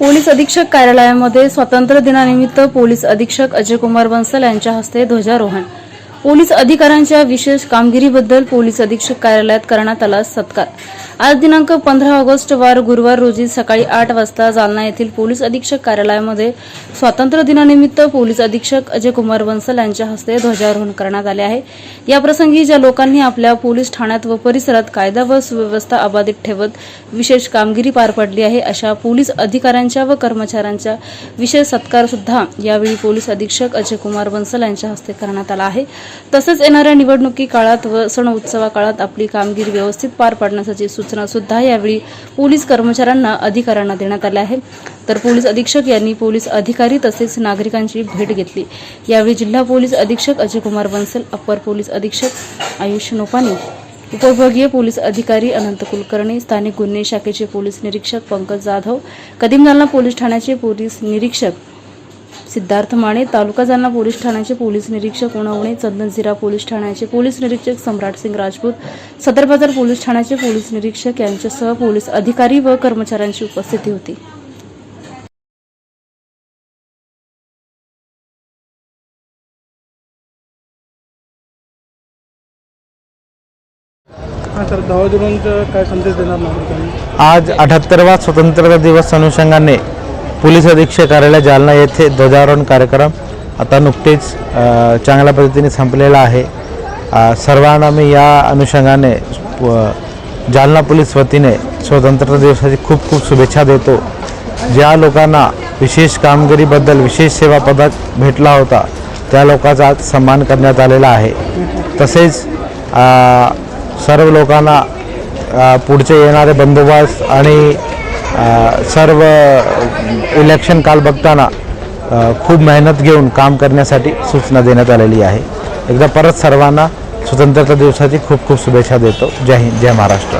Police अधीक्षक कार्यालयामध्ये स्वातंत्र्य दिनानिमित्त पोलीस अधीक्षक अजय कुमार बन्सल यांच्या हस्ते ध्वजारोहण. पोलीस अधिकाऱ्यांच्या विशेष कामगिरीबद्दल पोलीस अधीक्षक कार्यालयात करण्यात आला सत्कार. आज दिनांक पंधरा ऑगस्ट वार गुरुवार रोजी सकाळी आठ वाजता जालना येथील पोलीस अधीक्षक कार्यालयामध्ये स्वातंत्र्य दिनानिमित्त पोलीस अधीक्षक अजय कुमार बन्सल यांच्या हस्ते ध्वजारोहण करण्यात आले आहे. याप्रसंगी ज्या लोकांनी आपल्या पोलीस ठाण्यात व परिसरात कायदा व सुव्यवस्था अबाधित ठेवत विशेष कामगिरी पार पडली आहे अशा पोलीस अधिकाऱ्यांच्या व कर्मचाऱ्यांचा विशेष सत्कार सुद्धा यावेळी पोलीस अधीक्षक अजय कुमार बन्सल यांच्या हस्ते करण्यात आला आहे. तसेच येणाऱ्या निवडणुकी काळात व सण उत्सवा काळात आपली कामगिरी व्यवस्थित पार पाडण्यासाठी सूचना सुद्धा यावेळी पोलीस कर्मचाऱ्यांना अधिकाऱ्यांना देण्यात आल्या आहे तर पोलीस अधीक्षक यांनी पोलीस अधिकारी तसेच नागरिकांची भेट घेतली. यावेळी जिल्हा पोलीस अधीक्षक अजयकुमार बन्सल अप्पर पोलीस अधीक्षक आयुष नोपानी उपविभागीय पोलीस अधिकारी अनंत कुलकर्णी स्थानिक गुन्हे शाखेचे पोलीस निरीक्षक पंकज जाधव कदीम पोलीस ठाण्याचे पोलीस निरीक्षक सिद्धार्थ माने तालुका जालना पोलीस ठाण्याचे पोलीस निरीक्षक उणवणे चंदनझिरा पोलीस ठाण्याचे पोलीस निरीक्षक सम्राट सिंग राजपूत सदर बाजार पोलीस ठाण्याचे पोलीस निरीक्षक यांच्यासह पोलीस अधिकारी व कर्मचाऱ्यांची उपस्थिती होती. आज अठ्याहत्तरवा स्वतंत्रता दिवस अनुषंगाने पोलीस अधीक्षक कार्यालय जालना येथे ध्वजारोहण कार्यक्रम आता नुकतेच चांगल्या पद्धतीने संपलेला आहे. सर्वांना मी या अनुषंगाने जालना पोलीस वतीने स्वतंत्रता दिवसाची खूप खूप शुभेच्छा देतो. ज्या लोकांना विशेष कामगिरीबद्दल विशेष सेवा पदक भेटला होता त्या लोकांचा आज सन्मान करण्यात आलेला आहे. तसेच सर्व लोकांना पुढचे येणारे बंदोबस्त आणि सर्व इलेक्शन काल बघताना खूप मेहनत घेऊन काम करण्यासाठी सूचना देण्यात आलेली आहे. एकदा परत सर्वांना स्वतंत्रता दिवसाची खूप खूप शुभेच्छा देतो. जय हिंद जय महाराष्ट्र.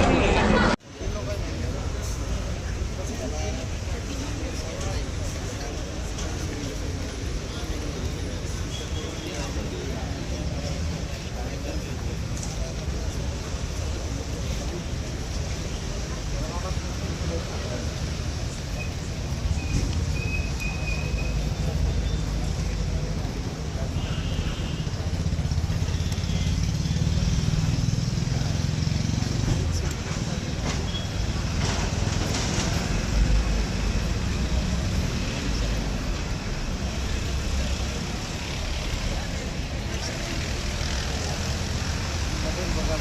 Terima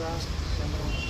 kasih.